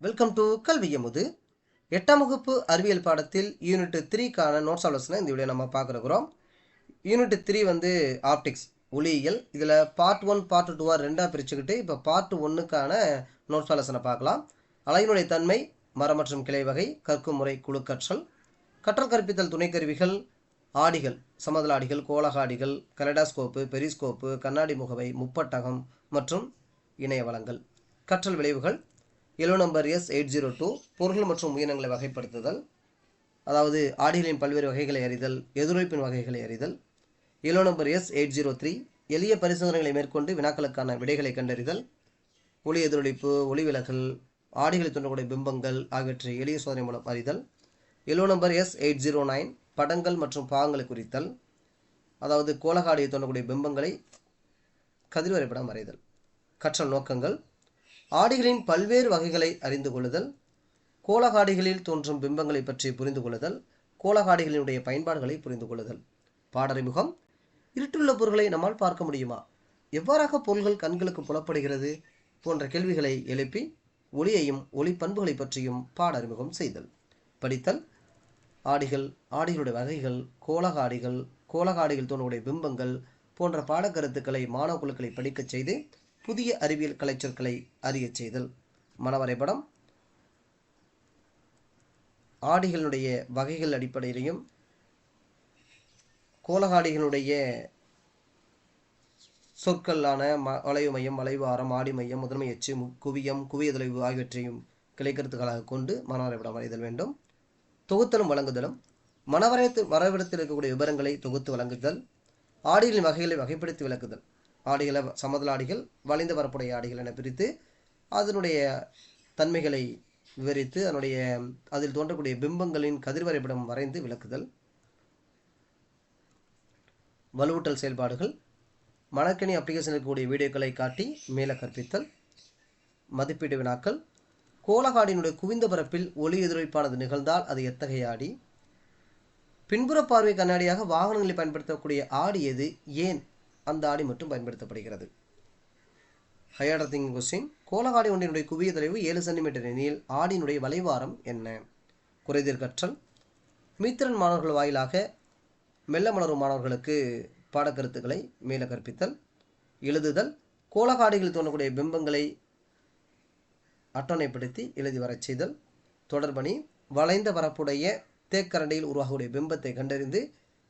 Welcome to கல்வியமுது எட்டாம் வகுப்பு அறிவியல் பாடத்தில் யூனிட் த்ரீக்கான நோட்ஸ் ஆலோசனை இந்த வீடியோ நம்ம பார்க்குறோம் யூனிட் த்ரீ வந்து ஆப்டிக்ஸ் ஒளியியல். இதில் பார்ட் ஒன் பார்ட் டூவாக ரெண்டாக பிரிச்சுக்கிட்டு இப்போ பார்ட் ஒன்றுக்கான நோட்ஸ் ஆலோசனை பார்க்கலாம். அலையினுடைய தன்மை மரம் மற்றும் கிளை வகை கற்கும் முறை குழு கற்றல் கற்றல் கற்பித்தல் துணைக்கருவிகள் ஆடிகள் சமதள ஆடிகள் கோலகாடிகள் கலடாஸ்கோப்பு பெரிஸ்கோப்பு கண்ணாடி முகவை முப்பட்டகம் மற்றும் இணைய வளங்கள் கற்றல் விளைவுகள் ELO number S eight zero two பொருள்கள் மற்றும் உயிரினங்களை வகைப்படுத்துதல் அதாவது ஆடிகளின் பல்வேறு வகைகளை அறிதல் எதிரொலிப்பின் வகைகளை அறிதல். ELO number S eight zero three எளிய பரிசோதனைகளை மேற்கொண்டு வினாக்களுக்கான விடைகளை கண்டறிதல். ஒளி எதிரொலிப்பு ஒளி விலகல் ஆடிகளை தோன்றக்கூடிய பிம்பங்கள் ஆகியவற்றை எளிய சோதனை மூலம் அறிதல். ELO number S eight zero nine படங்கள் மற்றும் பாகங்களை குறித்தல். அதாவது கோலகாடியை தோன்றக்கூடிய பிம்பங்களை கதிர்வரைபடம் வரைதல். கற்றல் நோக்கங்கள். ஆடிகளின் பல்வேறு வகைகளை அறிந்து கொள்ளுதல் கோலகாடிகளில் தோன்றும் பிம்பங்களை பற்றி புரிந்து கொள்ளுதல் கோலகாடிகளினுடைய பயன்பாடுகளை புரிந்து கொள்ளுதல். பாடறிமுகம் இருட்டுள்ள பொருள்களை நம்மால் பார்க்க முடியுமா? எவ்வாறாக பொருள்கள் கண்களுக்கு புலப்படுகிறது போன்ற கேள்விகளை எழுப்பி ஒளியையும் ஒளி பண்புகளை பற்றியும் பாடறிமுகம் செய்தல். படித்தல் ஆடிகள் ஆடிகளுடைய வகைகள் கோலகாடிகள் கோலகாடிகள் தோன்றக்கூடிய பிம்பங்கள் போன்ற பாடக்கருத்துக்களை மாணவ குழுக்களை படிக்கச் செய்து புதிய அறிவியல் கலைச்சொற்களை அறியச் செய்தல். மனவரைபடம். ஆடிகளுடைய வகைகள் அடிப்படையிலையும் கோலகாடிகளுடைய சொற்களான ம வளைவு மையம் வளைவு ஆரம் ஆடி மையம் முதன்மை எச்சு குவியம் குவியதொலைவு ஆகியவற்றையும் கிளைக்கருத்துக்களாக கொண்டு மனவரைபடம் வரைதல் வேண்டும். தொகுத்தலும் வழங்குதலும். மனவரைத்து வரைபடத்தில் இருக்கக்கூடிய விவரங்களை தொகுத்து வழங்குதல். ஆடிகளின் வகைகளை வகைப்படுத்தி விளக்குதல். ஆடைகளை சமதள ஆடிகள் வளைந்து வரப்புடைய ஆடைகள் என பிரித்து அதனுடைய தன்மைகளை விவரித்து அதனுடைய அதில் தோன்றக்கூடிய பிம்பங்களின் கதிர்வரைபடம் வரைந்து விளக்குதல். வலுவூட்டல் செயல்பாடுகள். மணக்கணி அப்ளிகேஷன் இருக்கக்கூடிய வீடியோக்களை காட்டி மேல கற்பித்தல். மதிப்பீடு வினாக்கள். கோலகாடியினுடைய குவிந்த பரப்பில் ஒளி எதிரொலிப்பானது நிகழ்ந்தால் அது எத்தகைய ஆடி? பின்புற பார்வை கண்ணாடியாக வாகனங்களை பயன்படுத்தக்கூடிய ஆடி எது? ஏன்? அந்த ஆடி மட்டும் பயன்படுத்தப்படுகிறது. ஹையர் கொஸ்டின் கோலகாடி ஒன்றினுடைய குவிய தொலைவு ஏழு சென்டிமீட்டர் எனில் ஆடினுடைய வளைவாரம் என்ன? குறைதீர் கற்றல். மீத்திரன் மாணவர்கள் வாயிலாக மெல்ல மலரும் மாணவர்களுக்கு பாடக்கருத்துக்களை மேல கற்பித்தல். எழுதுதல். கோலகாடிகளில் தோன்றக்கூடிய பிம்பங்களை அட்டவணைப்படுத்தி எழுதி வரச் செய்தல். தொடர்பணி. வளைந்த பரப்புடைய தேக்கரண்டையில் உருவாகக்கூடிய பிம்பத்தை கண்டறிந்து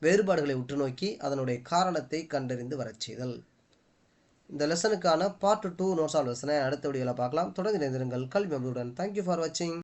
வேறுபாடுகளை உற்று நோக்கி அதனுடைய காரணத்தை கண்டறிந்து வரச் செய்தல். இந்த லெசனுக்கான பார்ட் டூ நோட்ஸ் ஆல் லெசனை அடுத்த வீடியோவில் பார்க்கலாம். தொடர்ந்து இணைந்திருங்கள். கல்வி அமுதுடன் தேங்க்யூ ஃபார் வாட்சிங்